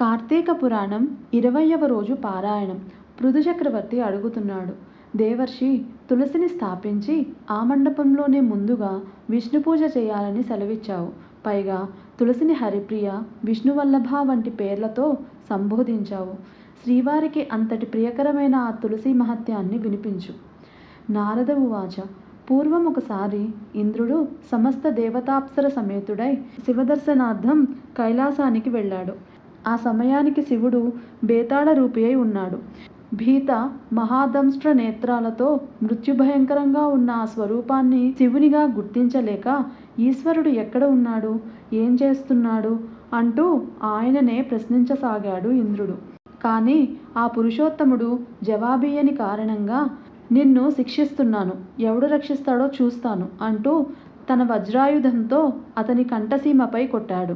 కార్తీక పురాణం ఇరవయవ రోజు పారాయణం. పృథు చక్రవర్తి అడుగుతున్నాడు. దేవర్షి తులసిని స్థాపించి ఆ మండపంలోనే ముందుగా విష్ణు పూజ చేయాలని సెలవిచ్చావు. పైగా తులసిని హరిప్రియ విష్ణువల్లభ వంటి పేర్లతో సంబోధించావు. శ్రీవారికి అంతటి ప్రియకరమైన ఆ తులసి మహత్యాన్ని వినిపించు. నారద ఉవాచ పూర్వం ఒకసారి ఇంద్రుడు సమస్త దేవతాప్సర సమేతుడై శివదర్శనార్థం కైలాసానికి వెళ్ళాడు. ఆ సమయానికి శివుడు బేతాళ రూపి అయి ఉన్నాడు. భీత మహాదంష్ట్ర నేత్రాలతో మృత్యుభయంకరంగా ఉన్న ఆ స్వరూపాన్ని శివునిగా గుర్తించలేక ఈశ్వరుడు ఎక్కడ ఉన్నాడు? ఏం చేస్తున్నాడు? అంటూ ఆయననే ప్రశ్నించసాగాడు ఇంద్రుడు. కానీ ఆ పురుషోత్తముడు జవాబీయని కారణంగా నిన్ను శిక్షిస్తున్నాను ఎవడు రక్షిస్తాడో చూస్తాను అంటూ తన వజ్రాయుధంతో అతని కంఠసీమపై కొట్టాడు.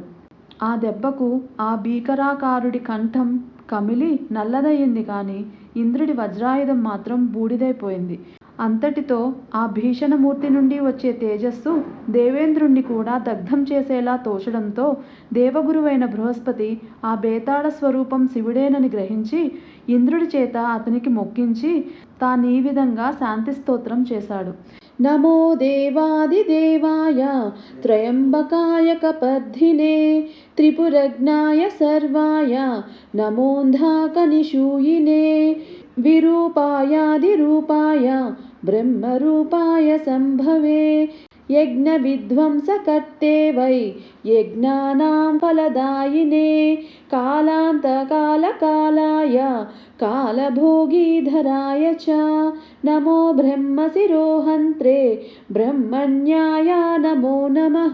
ఆ దెబ్బకు ఆ భీకరాకారుడి కంఠం కమిలి నల్లదయ్యింది కానీ ఇంద్రుడి వజ్రాయుధం మాత్రం బూడిదైపోయింది. అంతటితో ఆ భీషణమూర్తి నుండి వచ్చే తేజస్సు దేవేంద్రుణ్ణి కూడా దగ్ధం చేసేలా తోచడంతో దేవగురువైన బృహస్పతి ఆ బేతాళ స్వరూపం శివుడేనని గ్రహించి ఇంద్రుడి చేత అతనికి మొక్కించి తాను ఈ విధంగా శాంతి స్తోత్రం చేశాడు. नमो देवादिदेवाय त्र्यम्बकाय कपर्धिने त्रिपुरज्ञाय सर्वाय नमोन्धाकनिषूयिने विरूपायादिरूपाय ब्रह्मरूपाय सम्भवे यज्ञविध्वंसकर्ते वै। यज्ञानां फलदायिने कालान्तकालकालाय कालभोगीधराय च नमो ब्रह्मशिरोहन्त्रे ब्रह्मण्याय नमो नमः।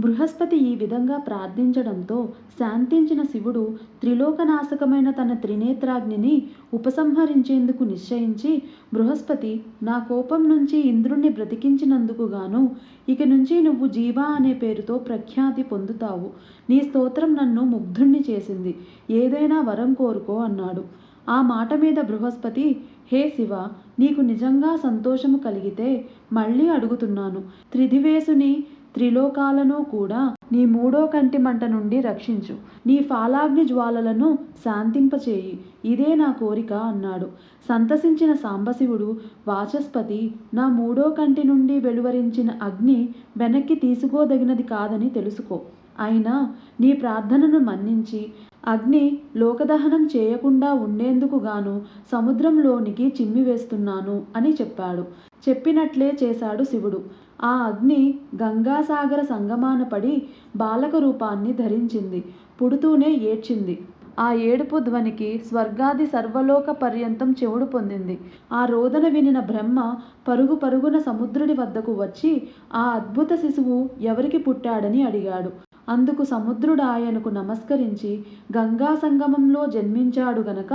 బృహస్పతి ఈ విధంగా ప్రార్థించడంతో శాంతించిన శివుడు త్రిలోకనాశకమైన తన త్రినేత్రాగ్నిని ఉపసంహరించేందుకు నిశ్చయించి బృహస్పతి నా కోపం నుంచి ఇంద్రుణ్ణి బ్రతికించినందుకు గాను ఇక నుంచి నువ్వు జీవా అనే పేరుతో ప్రఖ్యాతి పొందుతావు. నీ స్తోత్రం నన్ను ముగ్ధుణ్ణి చేసింది. ఏదైనా వరం కోరుకో అన్నాడు. ఆ మాట మీద బృహస్పతి హే శివ నీకు నిజంగా సంతోషము కలిగితే మళ్ళీ అడుగుతున్నాను. త్రిదివేసుని త్రిలోకాలను కూడా నీ మూడో కంటి మంట నుండి రక్షించు. నీ ఫాలాగ్ని జ్వాలలను శాంతింపచేయి. ఇదే నా కోరిక అన్నాడు. సంతసించిన సాంబశివుడు వాచస్పతి నా మూడో కంటి నుండి వెలువరించిన అగ్ని వెనక్కి తీసుకోదగినది కాదని తెలుసుకో. అయినా నీ ప్రార్థనను మన్నించి అగ్ని లోకదహనం చేయకుండా ఉండేందుకు గాను సముద్రంలోనికి చిమ్మివేస్తున్నాను అని చెప్పాడు. చెప్పినట్లే చేశాడు శివుడు. ఆ అగ్ని గంగాసాగర సంగమాన పడి బాలక రూపాన్ని ధరించింది. పుడుతూనే ఏడ్చింది. ఆ ఏడుపు ధ్వనికి స్వర్గాది సర్వలోక పర్యంతం చెవుడు పొందింది. ఆ రోదన వినిన బ్రహ్మ పరుగు పరుగున సముద్రుడి వద్దకు వచ్చి ఆ అద్భుత శిశువు ఎవరికి పుట్టాడని అడిగాడు. అందుకు సముద్రుడు ఆయనకు నమస్కరించి గంగా సంగమంలో జన్మించాడు గనక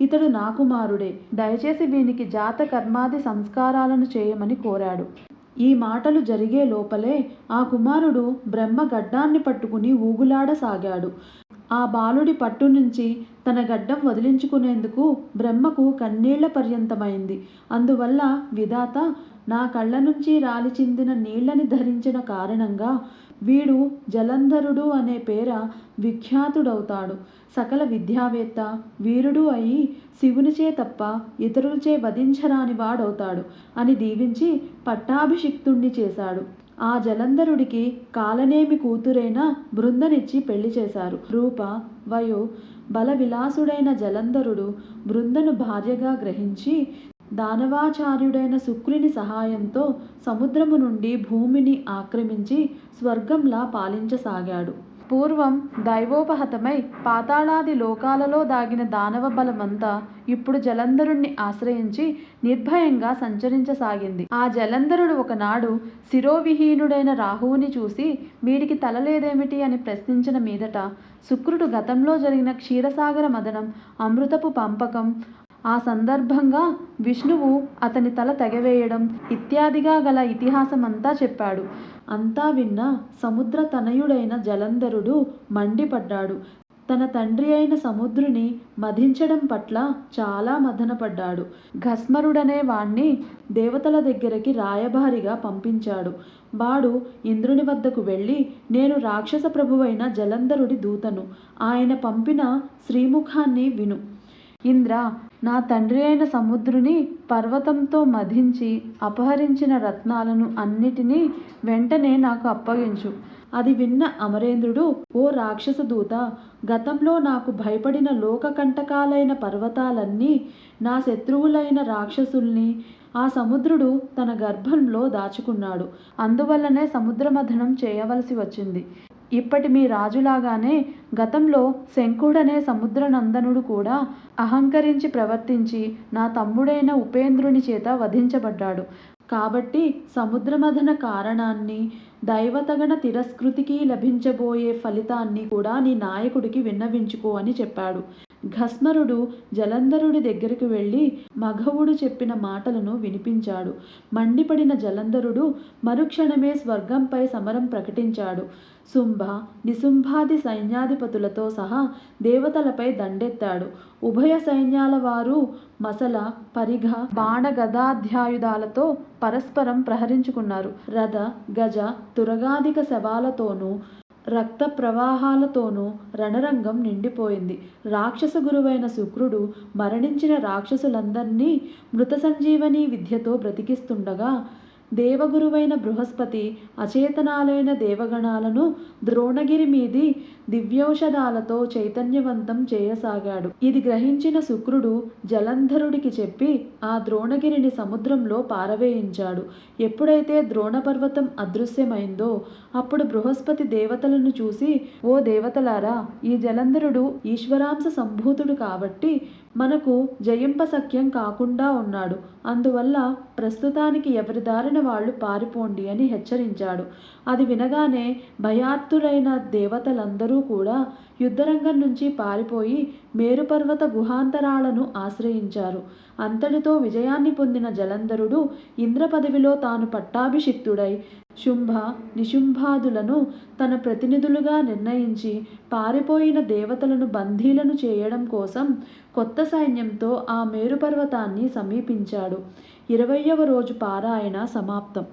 ఇతడు నా కుమారుడే. దయచేసి వీనికి జాత కర్మాది సంస్కారాలను చేయమని కోరాడు. ఈ మాటలు జరిగే లోపలే ఆ కుమారుడు బ్రహ్మ గడ్డాన్ని పట్టుకుని ఊగులాడసాగాడు. ఆ బాలుడి పట్టు నుంచి తన గడ్డం వదిలించుకునేందుకు బ్రహ్మకు కన్నీళ్ళ పర్యంతమైంది. అందువల్ల విధాత నా కళ్ళ నుంచి రాలి చిందిన నీళ్ళని ధరించిన కారణంగా వీడు జలంధరుడు అనే పేర విఖ్యాతుడవుతాడు. సకల విద్యావేత్త వీరుడు అయి శివునిచే తప్ప ఇతరులచే వధించరాని వాడవుతాడు అని దీవించి పట్టాభిషిక్తుణ్ణి చేశాడు. ఆ జలంధరుడికి కాలనేమి కూతురైన బృందనిచ్చి పెళ్ళి చేశారు. రూప వయో బల విలాసుడైన జలంధరుడు బృందను భార్యగా గ్రహించి దానవాచార్యుడైన శుక్రుని సహాయంతో సముద్రము నుండి భూమిని ఆక్రమించి స్వర్గంలా పాలించసాగాడు. పూర్వం దైవోపహతమై పాతాళాది లోకాలలో దాగిన దానవ బలమంతా ఇప్పుడు జలంధరుణ్ణి ఆశ్రయించి నిర్భయంగా సంచరించసాగింది. ఆ జలంధరుడు ఒకనాడు శిరోవిహీనుడైన రాహువుని చూసి వీడికి తలలేదేమిటి అని ప్రశ్నించిన మీదట శుక్రుడు గతంలో జరిగిన క్షీరసాగర మదనం అమృతపు పంపకం ఆ సందర్భంగా విష్ణువు అతని తల తెగవేయడం ఇత్యాదిగా గల ఇతిహాసమంతా చెప్పాడు. అంతా విన్న సముద్ర తనయుడైన జలంధరుడు మండిపడ్డాడు. తన తండ్రి అయిన సముద్రుని మధించడం పట్ల చాలా మదనపడ్డాడు ఘస్మరుడనే వాణ్ణి దేవతల దగ్గరికి రాయబారిగా పంపించాడు. వాడు ఇంద్రుని వద్దకు వెళ్ళి నేను రాక్షస ప్రభువైన జలంధరుడి దూతను. ఆయన పంపిన శ్రీముఖాన్ని విను. ఇంద్ర నా తండ్రి అయిన సముద్రుని పర్వతంతో మధించి అపహరించిన రత్నాలను అన్నిటినీ వెంటనే నాకు అప్పగించు. అది విన్న అమరేంద్రుడు ఓ రాక్షస దూత గతంలో నాకు భయపడిన లోకకంటకాలైన పర్వతాలన్నీ నా శత్రువులైన రాక్షసుల్ని ఆ సముద్రుడు తన గర్భంలో దాచుకున్నాడు. అందువల్లనే సముద్రమథనం చేయవలసి వచ్చింది. ఇప్పటి మీ రాజులాగానే గతంలో శంకుడనే సముద్రనందనుడు కూడా అహంకరించి ప్రవర్తించి నా తమ్ముడైన ఉపేంద్రుని చేత వధించబడ్డాడు. కాబట్టి సముద్రమథన కారణాన్ని దైవతగణ తిరస్కృతికి లభించబోయే ఫలితాన్ని కూడా నీ నాయకుడికి విన్నవించుకో అని చెప్పాడు. ఘస్మరుడు జలంధరుడి దగ్గరికి వెళ్ళి మఘవుడు చెప్పిన మాటలను వినిపించాడు. మండిపడిన జలంధరుడు మరుక్షణమే స్వర్గంపై సమరం ప్రకటించాడు. శుంభ నిశుంభాది సైన్యాధిపతులతో సహా దేవతలపై దండెత్తాడు. ఉభయ సైన్యాల వారు మసల పరిఘ బాణగదాధ్యాయుధాలతో పరస్పరం ప్రహరించుకున్నారు. రథ గజ తురగాదిక శవాలతోనూ రక్త ప్రవాహాలతోనూ రణరంగం నిండిపోయింది. రాక్షస గురువైన శుక్రుడు మరణించిన రాక్షసులందరినీ మృత సంజీవని విద్యతో బ్రతికిస్తుండగా దేవగురువైన బృహస్పతి అచేతనాలైన దేవగణాలను ద్రోణగిరి మీది దివ్యౌషధాలతో చైతన్యవంతం చేయసాగాడు. ఇది గ్రహించిన శుక్రుడు జలంధరుడికి చెప్పి ఆ ద్రోణగిరిని సముద్రంలో పారవేయించాడు. ఎప్పుడైతే ద్రోణపర్వతం అదృశ్యమైందో అప్పుడు బృహస్పతి దేవతలను చూసి ఓ దేవతలారా ఈ జలంధరుడు ఈశ్వరాంశ సంభూతుడు కాబట్టి మనకు జయంప సఖ్యం కాకుండా ఉన్నాడు. అందువల్ల ప్రస్తుతానికి ఎవరి దారిన వాళ్ళు పారిపోండి అని హెచ్చరించాడు. అది వినగానే భయార్థులైన దేవతలందరూ కూడా యుద్ధరంగం నుంచి పారిపోయి మేరుపర్వత గుహాంతరాలను ఆశ్రయించారు. అంతటితో విజయాన్ని పొందిన జలంధరుడు ఇంద్ర పదవిలో తాను పట్టాభిషిక్తుడై శుంభ నిశుంభాదులను తన ప్రతినిధులుగా నిర్ణయించి పారిపోయిన దేవతలను బందీలను చేయడం కోసం కొత్త సైన్యంతో ఆ మేరుపర్వతాన్ని సమీపించాడు. ఇరవయవ రోజు పారాయణ సమాప్తం.